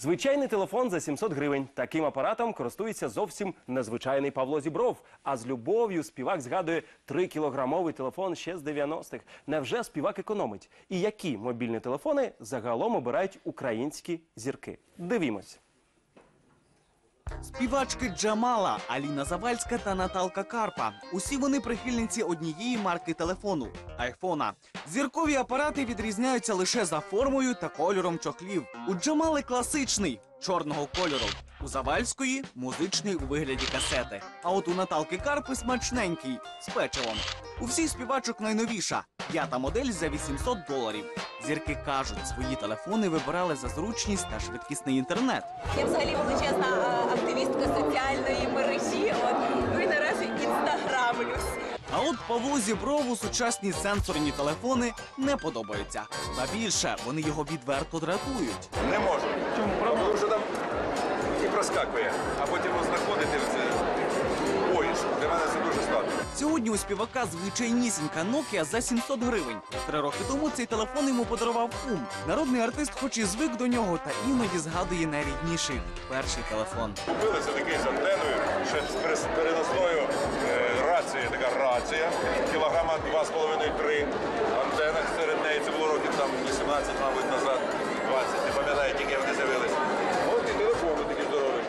Звичайний телефон за 700 гривень. Таким апаратом користується зовсім незвичайний Павло Зібров. А з любов'ю співак згадує 3-кілограмовий телефон ще з 90-х. Невже співак економить? І які мобільні телефони загалом обирають українські зірки? Дивімось. Співачки Джамала, Аліна Завальська та Наталка Карпа. Усі вони прихильниці однієї марки телефону айфона. Зіркові апарати відрізняються лише за формою та кольором чохлів. У Джамали класичний чорного кольору. У Завальської музичний у вигляді касети. А от у Наталки Карпи смачненький з печивом. У всіх співачок найновіша п'ята модель за 800 доларів. Зірки кажуть, свої телефони вибирали за зручність та швидкісний інтернет. Я взагалі величезна е, активістка соціальної мережі. От ну і наразі інстаграмлюсь. А от Павлу Зіброву сучасні сенсорні телефони не подобаються. Ба більше вони його відверто дратують. Не можу. Чому правда? Тому що там і проскакує, а потім знаходити це Сьогодні у співака звичайнісінька Nokia за 700 гривень. Три роки тому цей телефон йому подарував кум. Народний артист, хоч і звик до нього, та іноді згадує найрідніший перший телефон. Купилися такий з антеною, ще з переносною е, рацією, така рація, кілограма 2,5-3. Антена серед неї, це було років там 18, мабуть, назад, 20, не пам'ятаю, тільки вони з'явились. От і телефон такий здоровий.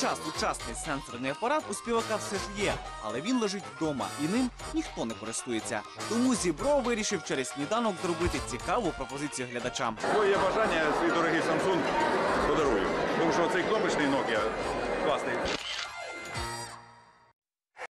Хоча сучасний сенсорний апарат у співака все ж є, але він лежить вдома і ним ніхто не користується. Тому Зібро вирішив через сніданок зробити цікаву пропозицію глядачам. Своє бажання, свій дорогий Samsung подарую. Тому що цей кнопочний Nokia.